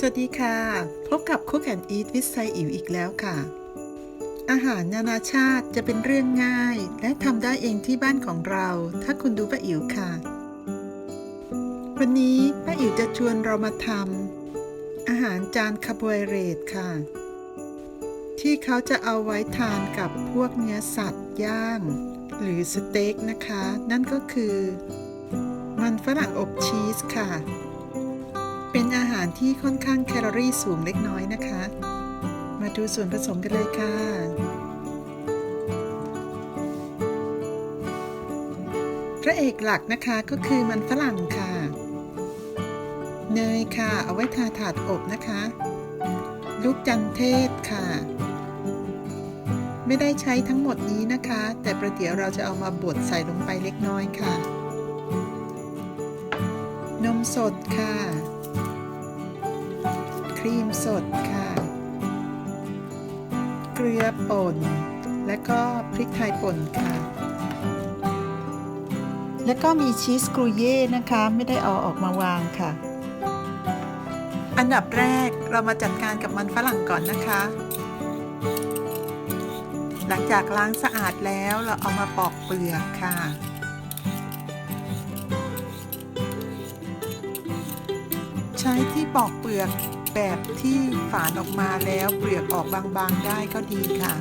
สวัสดีค่ะ พบกับ Cook and Eat with ไซอิ๋วอีกแล้วค่ะ อาหารนานาชาติจะเป็นเรื่องง่าย และทำได้เองที่บ้านของเรา ถ้าคุณดูป้าอิ๋วค่ะ วันนี้ป้าอิ๋วจะชวนเรามาทำอาหารจานคาร์โบไฮเดรตค่ะ ที่เขาจะเอาไว้ทานกับพวกเนื้อสัตว์ย่าง หรือสเต็กนะคะ นั่นก็คือ มันฝรั่งอบชีสค่ะ เป็นอาหารที่ค่อนข้างแคลอรี่สูงเล็กน้อยนะคะ มาดูส่วนผสมกันเลยค่ะ พระเอกหลักนะคะก็คือมันฝรั่งค่ะ เนยค่ะ เอาไว้ทาถาดอบนะคะ ลูกจันเทศค่ะ ไม่ได้ใช้ทั้งหมดนี้นะคะ แต่ประเดี๋ยวเราจะเอามาบดใส่ลงไปเล็กน้อยค่ะ นมสดค่ะ รีมสดค่ะ เกลือป่น และก็พริกไทยป่นค่ะ แล้วก็มีชีสกรูเย่นะคะ ไม่ได้เอาออกมาวางค่ะ อันดับแรกเรามาจัดการกับมันฝรั่งก่อนนะคะ หลังจากล้างสะอาดแล้วเราเอามาปอกเปลือกค่ะใช้ที่ปอกเปลือก แบบที่ฝานออกมาแล้วเปลือกออกบางๆได้ก็ดีค่ะ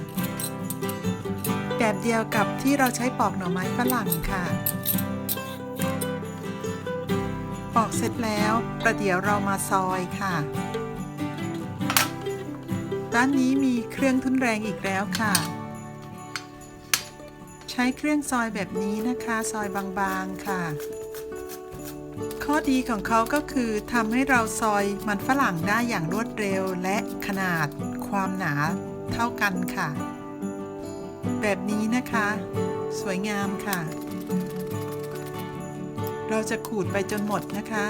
แบบเดียวกับที่เราใช้ปอกหน่อไม้ฝรั่งค่ะ ปอกเสร็จแล้วประเดี๋ยวเรามาซอยค่ะด้านนี้มีเครื่องทุนแรงอีกแล้วค่ะ ใช้เครื่องซอยแบบนี้นะคะ ซอยบางๆค่ะ ข้อดีของเขาก็คือทำให้เราซอยมันฝรั่งได้อย่างรวดเร็วและขนาดความหนาเท่ากันค่ะ แบบนี้นะคะ สวยงามค่ะ เราจะขูดไปจนหมดนะคะ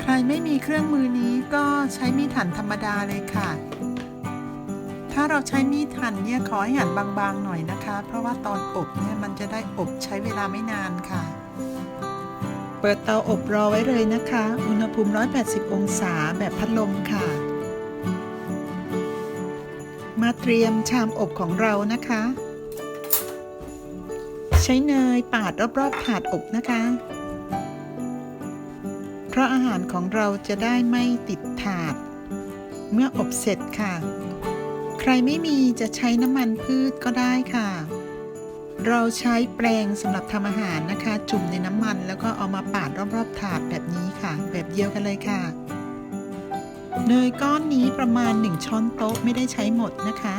ใครไม่มีเครื่องมือนี้ก็ใช้มีดหั่นธรรมดาเลยค่ะ ถ้าเราใช้มีดหั่นเนี่ยขอให้หั่นบางๆหน่อยนะคะ เพราะว่าตอนอบเนี่ยมันจะได้อบใช้เวลาไม่นานค่ะ เปิดเตาอบรอไว้เลยนะคะ อุณหภูมิ 180 องศาแบบพัดลมค่ะ มาเตรียมชามอบของเรานะคะ ใช้เนยปาดรอบๆถาดอบนะคะ เพราะอาหารของเราจะได้ไม่ติดถาด เมื่ออบเสร็จค่ะ ใครไม่มีจะใช้น้ำมันพืชก็ได้ค่ะ เราใช้แปรงสำหรับทำอาหารนะคะ จุ่มในน้ำมันแล้วก็เอามาปาดรอบๆถาดแบบนี้ค่ะ แบบเดียวกันเลยค่ะ เนยก้อนนี้ประมาณ 1 ช้อนโต๊ะไม่ได้ใช้หมดนะคะ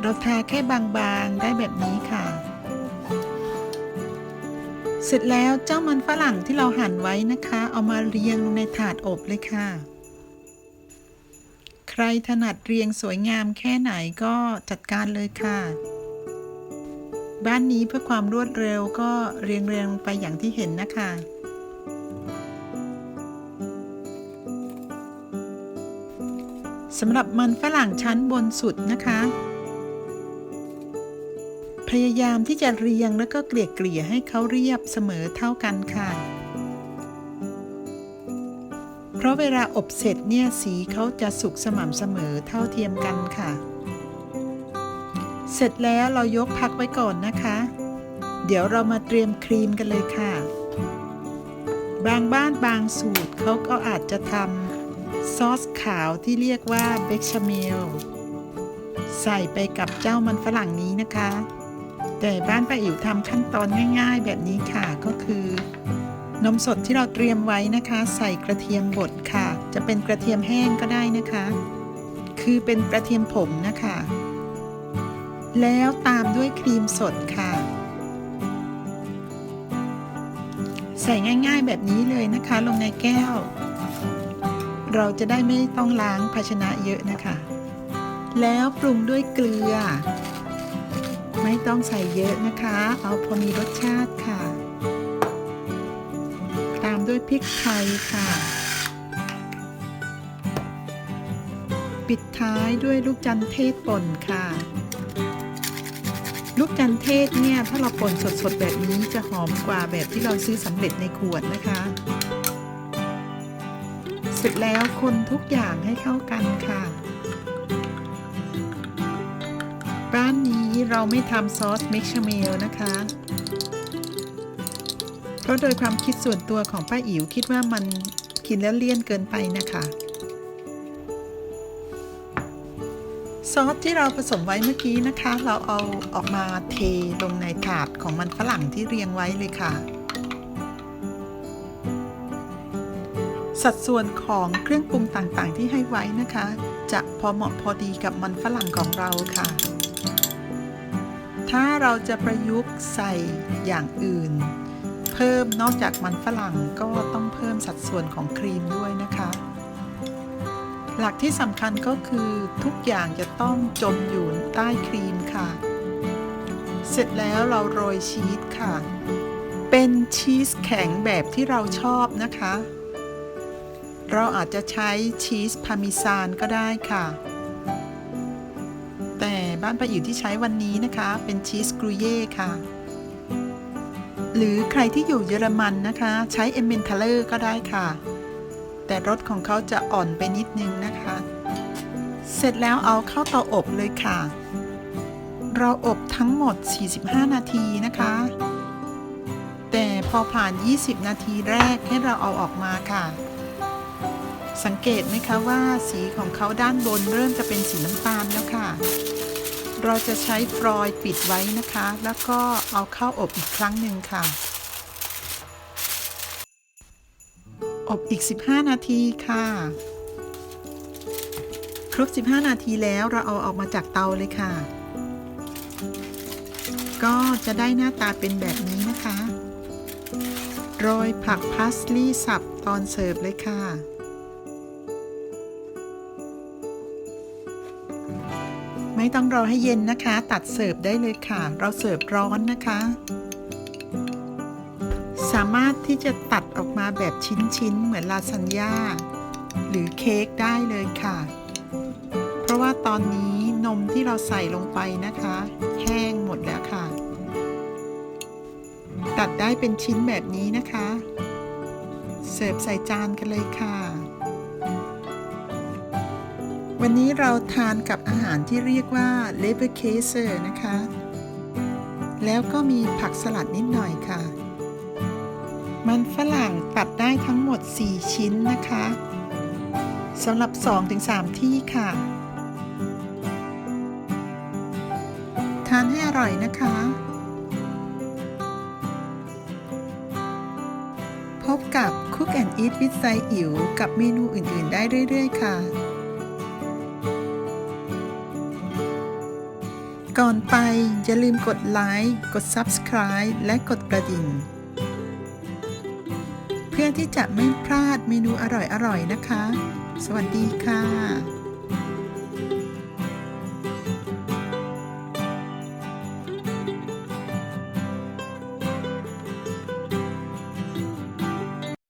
เราทาแค่บางๆได้แบบนี้ค่ะ เสร็จแล้วเจ้ามันฝรั่งที่เราหั่นไว้นะคะ เอามาเรียงลงในถาดอบเลยค่ะใครถนัดเรียงสวยงามแค่ไหนก็จัดการเลยค่ะ บ้านนี้เพื่อความรวดเร็วก็เรียงเรียงไปอย่างที่เห็นนะคะสำหรับมันฝรั่งชั้นบนสุดนะคะ พยายามที่จะเรียงแล้วก็เกลี่ยเกลี่ยให้เขาเรียบเสมอเท่ากันค่ะ เพราะเวลาอบเสร็จเนี่ยสีเขาจะสุกสม่ำเสมอเท่าเทียมกันค่ะ เสร็จแล้วเรายกพักไว้ก่อนนะคะ เดี๋ยวเรามาเตรียมครีมกันเลยค่ะ บางบ้านบางสูตรเขาก็อาจจะทำซอสขาวที่เรียกว่าเบคชาเมลใส่ไปกับเจ้ามันฝรั่งนี้นะคะ แต่บ้านป้าอิ๋วทำขั้นตอนง่าย ๆ แบบนี้ค่ะก็คือนมสดที่เราเตรียมไว้นะคะ ใส่กระเทียมบดค่ะ จะเป็นกระเทียมแห้งก็ได้นะคะ คือเป็นกระเทียมผงนะคะ แล้วตามด้วยครีมสดค่ะ ใส่ง่ายๆแบบนี้เลยนะคะ ลงในแก้ว เราจะได้ไม่ต้องล้างภาชนะเยอะนะคะ แล้วปรุงด้วยเกลือ ไม่ต้องใส่เยอะนะคะ เอาพอมีรสชาติค่ะ ตามด้วยพริกไทยค่ะปิดท้ายด้วยลูกจันเทศป่นค่ะ ลูกจันเทศเนี่ยถ้าเราป่นสดๆแบบนี้จะหอมกว่าแบบที่เราซื้อสำเร็จในขวดนะคะ เสร็จแล้วคนทุกอย่างให้เข้ากันค่ะบ้านนี้เราไม่ทำซอสเมคชเมลนะคะ เพราะโดยความคิดส่วนตัวของป้าอิ๋วคิดว่ามันกินแล้วเลี่ยนเกินไปนะคะ ซอสที่เราผสมไว้เมื่อกี้นะคะ เราเอาออกมาเทลงในถาดของมันฝรั่งที่เรียงไว้เลยค่ะ สัดส่วนของเครื่องปรุงต่างๆ ที่ให้ไว้นะคะ จะพอเหมาะพอดีกับมันฝรั่งของเราค่ะ ถ้าเราจะประยุกต์ใส่อย่างอื่น เพิ่มนอกจากมันฝรั่งก็ต้องเพิ่มสัดส่วนของครีมด้วยนะคะ หลักที่สำคัญก็คือทุกอย่างจะต้องจมอยู่ใต้ครีมค่ะ เสร็จแล้วเราโรยชีสค่ะ เป็นชีสแข็งแบบที่เราชอบนะคะ เราอาจจะใช้ชีสพาร์เมิซานก็ได้ค่ะ แต่บ้านป้าอิ๋วที่ใช้วันนี้นะคะ เป็นชีสกรูเย่ค่ะ หรือใครที่อยู่เยอรมันนะคะ ใช้เอมเมนทาเลอร์ก็ได้ค่ะ แต่รสของเขาจะอ่อนไปนิดนึงนะคะ เสร็จแล้วเอาเข้าเตาอบเลยค่ะ เราอบทั้งหมด 45 นาทีนะคะ แต่พอผ่าน 20 นาทีแรกให้เราเอาออกมาค่ะ สังเกตไหมคะว่าสีของเขาด้านบนเริ่มจะเป็นสีน้ำตาลแล้วค่ะ เราจะใช้ฟรอยล์ปิดไว้นะคะ แล้วก็เอาเข้าอบอีกครั้งหนึ่งค่ะ อบอีก 15 นาทีค่ะ ครบ 15 นาทีแล้วเราเอาออกมาจากเตาเลยค่ะ ก็จะได้หน้าตาเป็นแบบนี้นะคะโรยผักพาสลีย์สับตอนเสิร์ฟเลยค่ะไม่ต้องรอให้เย็นนะคะ ตัดเสิร์ฟได้เลยค่ะ เราเสิร์ฟร้อนนะคะ สามารถที่จะตัดออกมาแบบชิ้นๆ เหมือนลาซานญ่าหรือเค้กได้เลยค่ะ เพราะว่าตอนนี้นมที่เราใส่ลงไปนะคะ แห้งหมดแล้วค่ะ ตัดได้เป็นชิ้นแบบนี้นะคะ เสิร์ฟใส่จานกันเลยค่ะ วันนี้เราทานกับอาหารที่เรียกว่า l e b e r k a s e r นะคะ แล้วก็มีผักสลัดนิดหน่อยค่ะ มันฝรั่งตัดได้ทั้งหมด 4 ชิ้นนะคะสำหรับ 2-3 ที่ค่ะ ทานให้อร่อยนะคะ พบกับ Cook and Eat with ไซอิ๋วกับเมนูอื่น ๆ ได้เรื่อย ๆ ค่ะก่อนไปอย่าลืมกดไลค์ กด Subscribe และกดกระดิ่ง พื่อที่จะไม่พลาดเมนูอร่อยๆนะคะ สวัสดีค่ะ